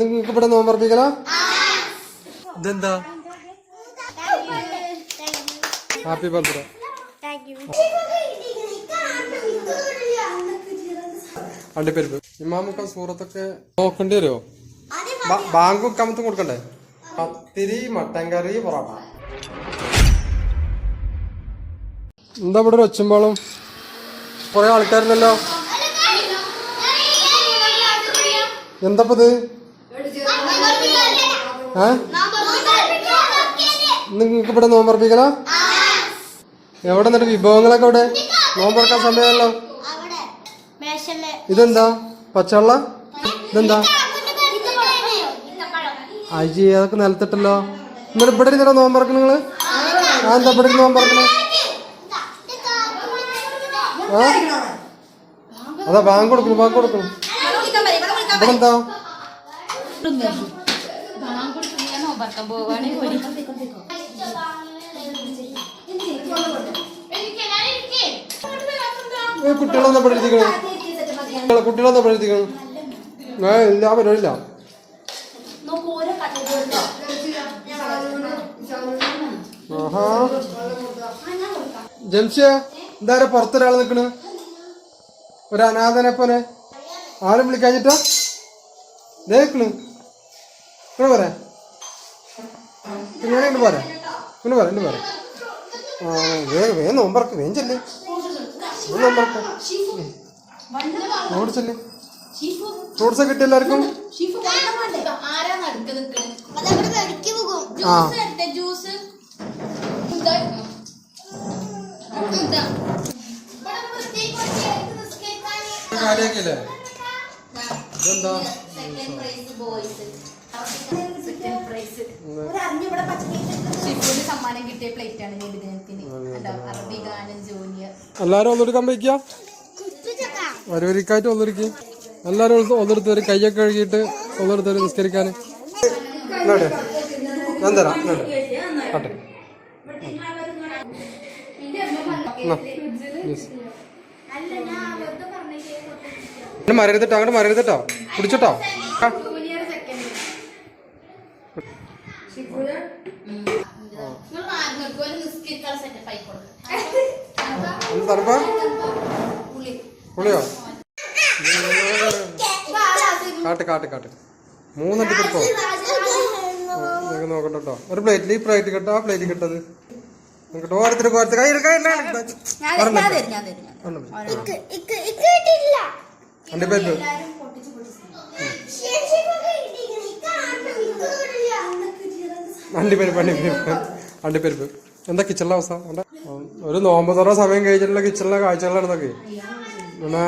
നിങ്ങൾക്ക് ഇവിടെ നോമ്പർപ്പിക്കലോ ഇതെന്താ? ഹാപ്പി ബർത്ത്ഡേ അണ്ടിപ്പരിപ്പ് ഇമാമൊക്കെ സൂറത്തൊക്കെ നോക്കേണ്ടി വരുമോ ബാങ്ക് കമത്തും കൊടുക്കണ്ടേ? പത്തിരി മട്ടൻ കറി പൊറോട്ട. എന്താ ഇവിടെ ഒരു ഒച്ചുമ്പോളും? കുറെ ആൾക്കാരുണ്ടല്ലോ. എന്താപ്പത്? നിങ്ങൾക്ക് ഇവിടെ നോമ്പറപ്പിക്കലോ എവിടെ നിന്നിട്ട് വിഭവങ്ങളൊക്കെ ഇവിടെ നോമ്പറക്കാൻ സമയമല്ലോ ഇതെന്താ? പച്ചവെള്ള? ഇതെന്താ? അജി അതൊക്കെ നിലത്തിട്ടല്ലോ. എന്നിട്ട് ഇവിടെ ഇരുന്നോ നോമ്പറക്കണ നിങ്ങൾ? ആ എന്താ ഇവിടെ നോമ്പറക്കണ അതാ ബാങ്ക് കൊടുക്കണം ബാങ്ക് കൊടുക്കണം ഇവിടെ എന്താ ഏ, കുട്ടികളൊന്നും ഇവിടെ എഴുതിക്കണം. കുട്ടികളൊന്നും പഠിപ്പിക്കണം ഏ ഇല്ല. ജംഷിയ എന്താ പുറത്തൊരാൾ നിക്കണ്? ഒരു അനാഥനെ പോലെ ആരും വിളിക്കാഞ്ഞിട്ടാ? ദേക്കണ് ഇവിടെ പറയാ ഞാൻ ഇങ്ങോട്ട് പോരാ. ഇങ്ങോട്ട് പോരാ ഇങ്ങനെ പോരാ. ആ വേഗം വേഗം നോമ്പറക്ക് വേഗം ചെല്ലേ. വേഗം നോമ്പറക്ക്. ഓടി ചെല്ലേ. ഫ്രൂട്ട്സ് കിട്ടി എല്ലാവർക്കും? ആ. കാര്യാക്കില്ലേ ഇതെന്താ? സമ്മാനം കിട്ടിയ പ്ലേറ്റ് ആണ് അറബി ഗാനം ജൂനിയർ. എല്ലാരും ഒന്നെടുക്കാൻ വയ്ക്കുക വരവരിക്കായിട്ട് ഒന്നൊരുക്കി എല്ലാരും ഒന്നെടുത്ത് വരും കൈയൊക്കെ കഴുകിയിട്ട് ഒന്നെടുത്ത് വരും. നിസ്കരിക്കാൻ. ഞാൻ തരാം കട്ടെ മരരുതട്ടോ അങ്ങോട്ട് മരരുതട്ടോ പിടിച്ചോട്ടോ ആ. നിങ്ങൾ ആർക്ക് ഒരു നിസ്കരിക്കാൻ സെറ്റപ്പ് ആയി കൊടുക്കും എന്ത് തണുപ്പാ പുളിയോ? കാട്ട് കാട്ട് കാട്ട്. മൂന്നെണ്ണം കിട്ടോ നിങ്ങൾക്ക് നോക്കണ്ട കേട്ടോ ഒരു പ്ലേറ്റിൽ ഈ പ്ലേറ്റ് കിട്ടോ ആ പ്ലേറ്റ് കിട്ടത്. നിങ്ങൾക്ക് ഓരോരുത്തർ. ഓരോരുത്തർ കിട്ടില്ല അണ്ടി പരിപ്പ് അണ്ടിപ്പരിപ്പ് അണ്ടിപ്പരിപ്പ് അണ്ടിപ്പരിപ്പ് എന്താ കിച്ചണിലെ അവസ്ഥ? ഒരു നോമ്പ് തുറ സമയം കഴിഞ്ഞിട്ടുള്ള കിച്ചണിലെ കാഴ്ചകളാണ് ഇതൊക്കെ പിന്നെ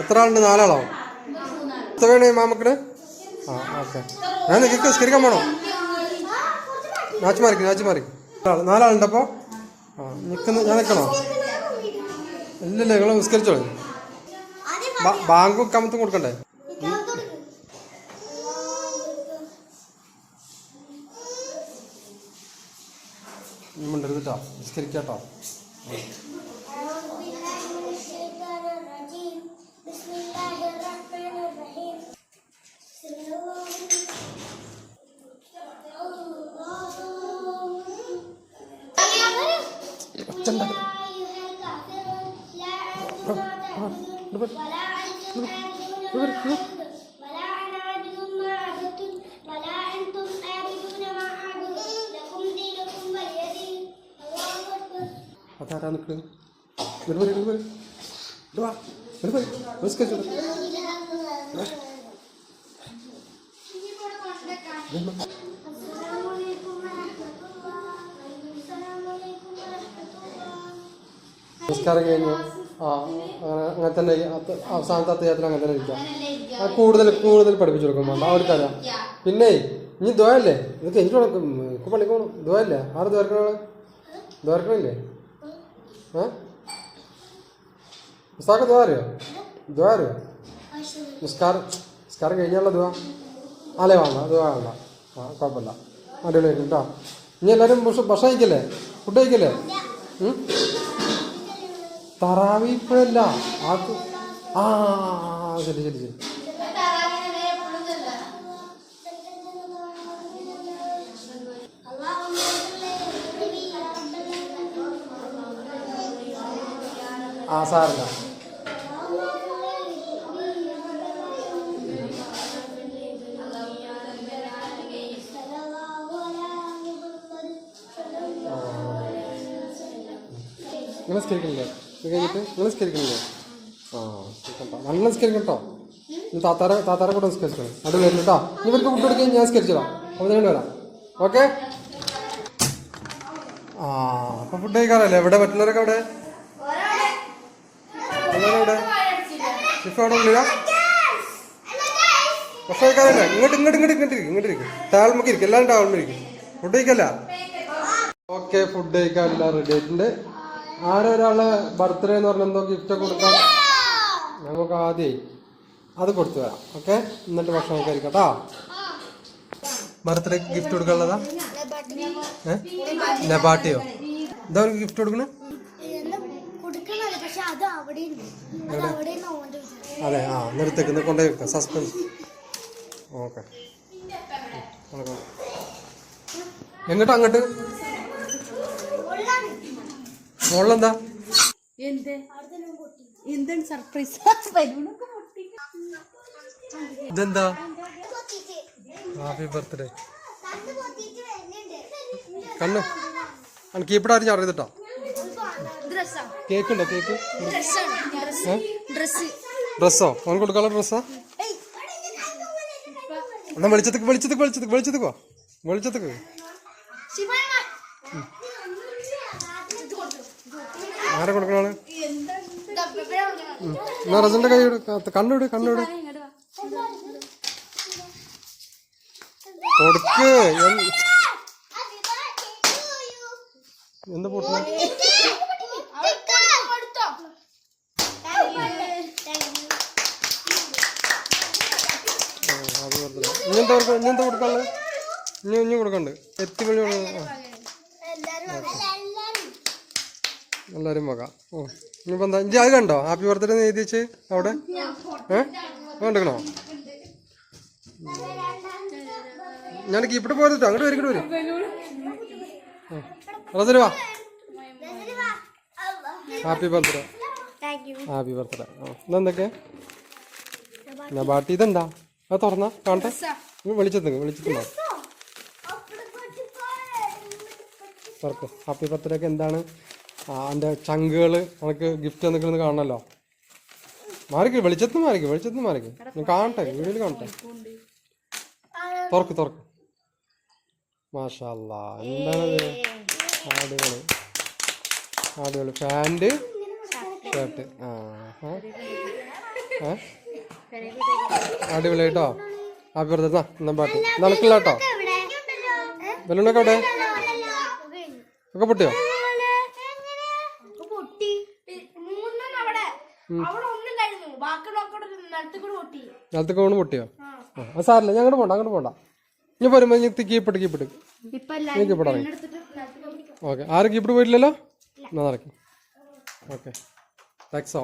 എത്ര ആളുണ്ട്? നാലാളോ? എത്ര വേണേ മാമക്കട്? ആ ഓക്കെ. ഞാൻ നിൽക്കുക സ്കരിക്കാൻ പോണോ? നാച്ചു മാറിക്കും നാച്ചു ആ നിൽക്കുന്ന ഞാൻ നിൽക്കണോ ഇല്ലല്ല നിങ്ങൾ നിസ്കരിച്ചോളൂ ബാങ്കും കമത്തും കൊടുക്കണ്ടേ മിണ്ടരുത് കേട്ടോ നിസ്കരിക്കാട്ടോ ചെണ്ട അതാരാ നിൽക്കുന്നത് ഇടുവരെ ഇടുവരെ ഇടുവാ ഇടുവരെ നമസ്കരിച്ചു ഇടുവാ നിസ്കാരം കഴിഞ്ഞു. ആ അങ്ങനെ തന്നെ അവസാനത്തെ അത്യാത്തിൽ അങ്ങനെ തന്നെ ഇരിക്കാം. കൂടുതൽ കൂടുതൽ പഠിപ്പിച്ചു കൊടുക്കും വേണ്ട. അവർക്കറിയാം പിന്നെ ഇനി ദ്വയല്ലേ ഇത് കഴിഞ്ഞു കൊടുക്കും പള്ളിക്ക് പോകണം ദ്വയല്ലേ ആറ് ദ്വാരക്കണ ദ്വാരക്കണില്ലേ? ഏ? നിസ്താക്ക് ദ്വാ അറിയോ ദ്വാ അറിയോ നിസ്കാരം നിസ്കാരം കഴിഞ്ഞുള്ള ദ്വാ. അല്ലേ വേണ്ട. ദ്വാ വേണ്ട. ആ കുഴപ്പമില്ല. അടിപൊളിയായിരിക്കും കേട്ടോ ഇനി എല്ലാവരും ഭക്ഷണം കഴിക്കല്ലേ? ഫുഡ് കഴിക്കല്ലേ? തറാവി ആ ശരി ശരി ശരി. ആ സാറില്ല നിങ്ങൾ സ്കരിക്കണില്ലേ കഴിഞ്ഞിട്ട് നിങ്ങൾ സ്കരിക്കണില്ലേ ആ കേട്ടോ നല്ല നിസ്കരിക്കണം കേട്ടോ താത്താര താത്താര കൂടെ സ്കരിക്കണം അത് വരില്ല കേട്ടോ. ഇവർക്ക് ഫുഡ് കൊടുക്കുകയും ഞാൻ സ്കരിച്ചതാ അപ്പോൾ നിങ്ങൾ വരാം. ഓക്കെ ആ അപ്പോൾ ഫുഡ് കഴിക്കാറല്ലേ? എവിടെ പറ്റുന്നവരൊക്കെ അവിടെ ഇങ്ങോട്ട് ഇങ്ങോട്ട് ഇങ്ങോട്ട് ഇങ്ങോട്ട് ഇരിക്കും ഇങ്ങോട്ട് ഇരിക്കും. ഇരിക്കും. എല്ലാവരും താഴ്മയിരിക്കും ഫുഡ് കഴിക്കല്ല? ഫുഡ് കഴിക്കാൻ എല്ലാം റെഡി ആയിട്ടുണ്ട്. ആരൊരാളെ ബർത്ത്ഡേ എന്ന് പറഞ്ഞ എന്തോ ഗിഫ്റ്റ് കൊടുക്കാം നമുക്ക് ആദ്യം അത് കൊടുത്തു തരാം ഓക്കെ എന്നിട്ട് ഭക്ഷണം കഴിക്കാം കേട്ടോ? ബർത്ത്ഡേക്ക് ഗിഫ്റ്റ് കൊടുക്കാനുള്ളതാ? ഏ? നബാട്ടിയോ എന്താ അവർക്ക് ഗിഫ്റ്റ് കൊടുക്കണേ? അത് ആ നിർത്തേക്ക് കൊണ്ടേ വെക്കാം സസ്പെൻസ് ഓക്കെ. എങ്ങോട്ടോ അങ്ങോട്ട്? എന്ത്? എന്താണ് സർപ്രൈസ് ഇതെന്താ? ഹാപ്പി ബർത്ത്ഡേ കണ്ണ്. എനിക്ക് ഇവിടെ ആരും അറിയത്തിട്ടോ ഡ്രസ്സാ കേക്ക് ഉണ്ടോ കേക്ക് ഡ്രസ്സോ അവൻ കൊടുക്കാനുള്ള ഡ്രസ്സാ എന്നാ വെളിച്ചത്തേക്ക് വെളിച്ചത്തേക്ക് വെളിച്ചത്തേക്ക് വെളിച്ചത്തേക്കോ വെളിച്ചത്തേക്ക് ആരെ കൊടുക്കണാണ് എന്നാ റസന്റെ കൈ കണ്ണുവിട് കണ്ണുവിട് കണ്ണിട് കൊടുക്ക്. എന്ത്- എന്ത് പൊട്ടണ ഇങ്ങനത്തെ എന്താ കൊടുക്കാനുള്ളത്? ഇനി ഇനി കൊടുക്കണ്ട്. എത്തി വിളി എല്ലാവരും പോകാം ഓ ഇനിയിപ്പോൾ എന്താ? ഇഞ്ചി അത് കണ്ടോ? ഹാപ്പി ബർത്ത്ഡേ എന്ന് എഴുതി വെച്ച് അവിടെ? ഏ? കണ്ടിക്കണോ? ഞാൻ കീപ്പിട്ട് പോയത് അങ്ങോട്ട് വരിക്കട്ട് വരും റസൽ വാ. ഹാപ്പി ബർത്ത്ഡേ ഹാപ്പി ബർത്ത്ഡേ ഇന്ന് എന്തൊക്കെ ഞാൻ ബാട്ടി ഇതെന്താ? അത് തുറന്ന? കാണട്ടെ. വിളിച്ചെത്തുക വിളിച്ചെത്തുന്നോ തുറക്കും ഹാപ്പി ബർത്ത്ഡേക്ക് എന്താണ്? എന്റെ ചങ്കുകൾ നമുക്ക് ഗിഫ്റ്റ് എന്തൊക്കെ കാണണല്ലോ. മാറിക്ക് വെളിച്ചത്ത് മാറിക്ക് വെളിച്ചത്ത് മാറിക്ക്. ഞാൻ കാണട്ടെ വീഡിയോയിൽ കാണട്ടെ. തുറക്ക് തുറക്ക്. മാഷല്ല എന്താണത് അടിപൊളി അടിപൊളി പാന്റ് ഷർട്ട്. ആ അടിപൊളി കേട്ടോ. ആ പറഞ്ഞ എന്നാ പാട്ട്. നടക്കില്ല കേട്ടോ. ബലൂണൊക്കെ അവിടെ ഒക്കെ പൊട്ടിയോ പൊട്ടി മൂന്നെണ്ണം അവിടെ അവിടെ ഒന്നുണ്ടായിരുന്നു ബാക്കിയുള്ളൊക്കെ നിലത്ത് കൂടെ പൊട്ടി നിലത്തേക്ക് വീണ് പൊട്ടിയോ? ആ. സാറില്ല ഞാൻ അങ്ങോട്ട് പോണ്ട അങ്ങോട്ട് പോണ്ട. ഇനി വരുമ്പോ കീപ്പിട്ട് കീപ്പിട്ട് നീ കീപ്പിട്ട് ഇറങ്ങി ഓക്കെ. ആരും കീപ്പിട്ട് പോയിട്ടില്ലല്ലോ? എന്നാ നടക്കും. ഓക്കെ. താക്സോ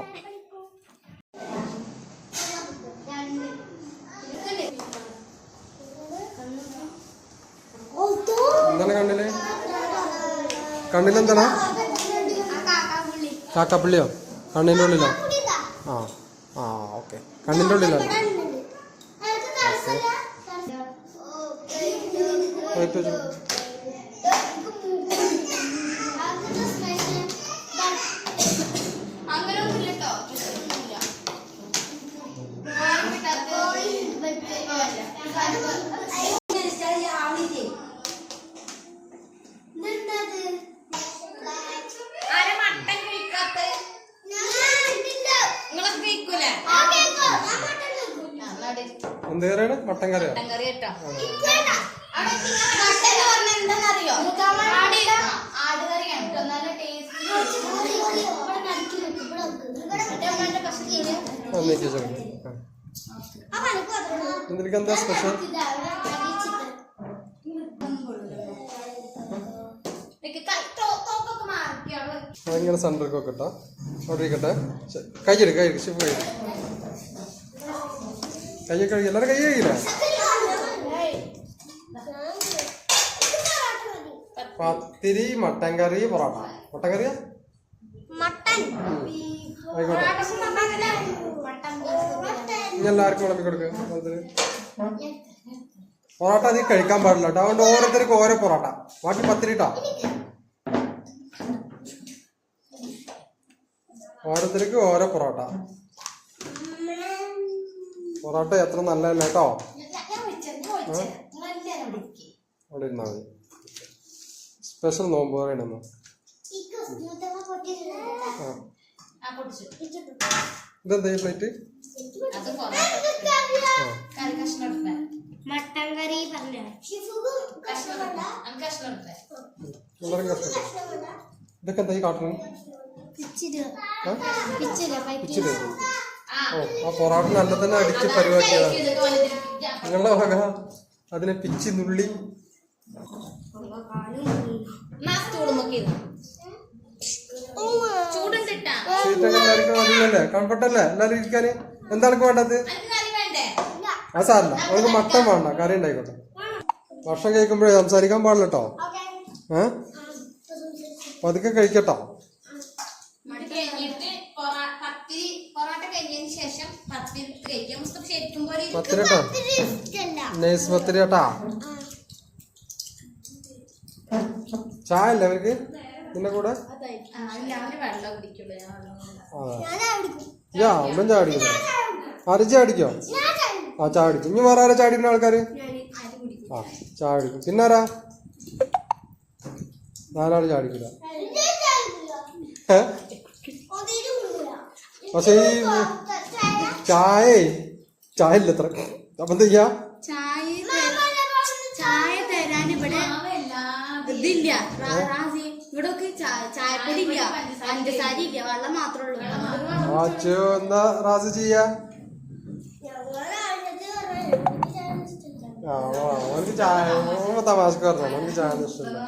എന്താണ് കണ്ണിൽ? കണ്ണിലെന്താണ് കാക്കാപ്പള്ളിയോ കണ്ണിന്റെ ഉള്ളിലോ? ആ. ആ ഓക്കെ. കണ്ണിന്റെ ഉള്ളിലാണ്. അങ്ങനെ എന്ത് കറിയാണ് മട്ടൻ കറിയാണ് കറി കേട്ടോ എന്താണെന്നറിയോ ആടുകറിയാണ് നല്ല ടേസ്റ്റ് എന്തൊക്കെ എന്താ സ്പെഷ്യൽ അതിങ്ങനെ സെന്ററിൽ ഒക്കെ ഇട്ടാ അവിടെ. ഇരിക്കട്ടെ. കഴിച്ചെടുക്കാം കഴിക്കും ഷിപ്പ് കഴിക്കും കയ്യൊക്കെ കഴുകി എല്ലാവരും കൈ കഴുകിയില്ലേ? പത്തിരി മട്ടൻ കറി പൊറോട്ട. മട്ടൻ കറിയാ? ആയിക്കോട്ടെ. ഇനി എല്ലാവർക്കും വിളമ്പി കൊടുക്കുക പൊറോട്ട. അധികം കഴിക്കാൻ പാടില്ല കേട്ടോ. അതുകൊണ്ട് ഓരോരുത്തർക്ക് ഓരോ പൊറോട്ട. ബാക്കി പത്തിരി കേട്ടോ ഓരോരുത്തർക്ക് ഓരോ പൊറോട്ട. പൊറോട്ട എത്ര നല്ലതല്ല കേട്ടോ? അവിടെ ഇരുന്നാൽ മതി. സ്പെഷ്യൽ നോമ്പ് പൊട്ടിച്ചു ഇതെന്താ ഈ പ്ലേറ്റ് മട്ടൻ കറി പറഞ്ഞു എല്ലാവരും ഇതൊക്കെ എന്താ ഈ കാട്ടണം ഓ ആ പൊറോട്ട നല്ല തന്നെ അടിച്ച് പരിപാടിയാണ് നിങ്ങളുടെ വക അതിനെ പിച്ചി നുള്ളി. അതിനല്ലേ കംഫർട്ടല്ലേ? എല്ലാവരും ഇരിക്കാന്? എന്താണ് വേണ്ടത്? ആ സാറില്ല അവർക്ക് മട്ടൻ വേണ്ട. കറി ഉണ്ടായിക്കോട്ടെ. ഭക്ഷണം കഴിക്കുമ്പോഴേ സംസാരിക്കാൻ പാടില്ല കേട്ടോ. ഏ? പതുക്കെ കഴിക്കട്ടോ അത് കഴിഞ്ഞിട്ട് പൊറ- പത്തിരി പൊറോട്ട കഴിഞ്ഞതിന് ശേഷം പത്തിരി എടുത്ത് കഴിക്കാം മുസ്തഫ ശരിക്കും പോലെ ഇരിക്കും. പത്തിരി കേട്ടോ നൈസ് പത്തിരി കേട്ടാ ചായ അല്ലേ അവർക്ക്? നിന്റെ കൂടെ? യാ അമ്മൻ ചായ അടിക്കുന്നു ആര് ചായ അടിക്കോ ആ ചായ അടിക്കും ഇനി വേറെ ആരാ ചായ അടിക്കുന്ന ആൾക്കാർ ആ ചായ അടിക്കും പിന്നാരാ? നാലാൾ ചായ അടിക്കില്ല? പക്ഷേ ഈ ചായ ചായ ഇല്ല എത്ര അപ്പൊ എന്താ ചെയ്യാ? ചായ ചായ തരാൻ ഇവിടെ ഇതില്ല. റാ- റാസി ഇവിടെ ഒക്കെ ചായപ്പൊടി ഇല്ല. പഞ്ചസാര ഇല്ല. വെള്ളം മാത്രമേ ഉള്ളൂ. എന്താ റാസ് ചെയ്യാ? ആ ചായ തമാശക്ക് പറഞ്ഞു. ചായ ഇഷ്ടമില്ല.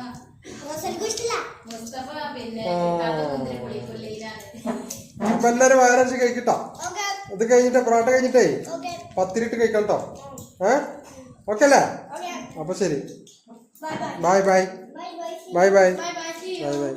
അപ്പൊ എല്ലാരും വയറച്ച് കഴിക്കട്ടോ ഇത് കഴിഞ്ഞിട്ട് പൊറോട്ട കഴിഞ്ഞിട്ടേ പത്തിരിട്ട് കഴിക്കാം കേട്ടോ ഏ? ഓക്കെ അല്ലേ? അപ്പൊ ശരി. Bye bye. Bye bye. Bye bye.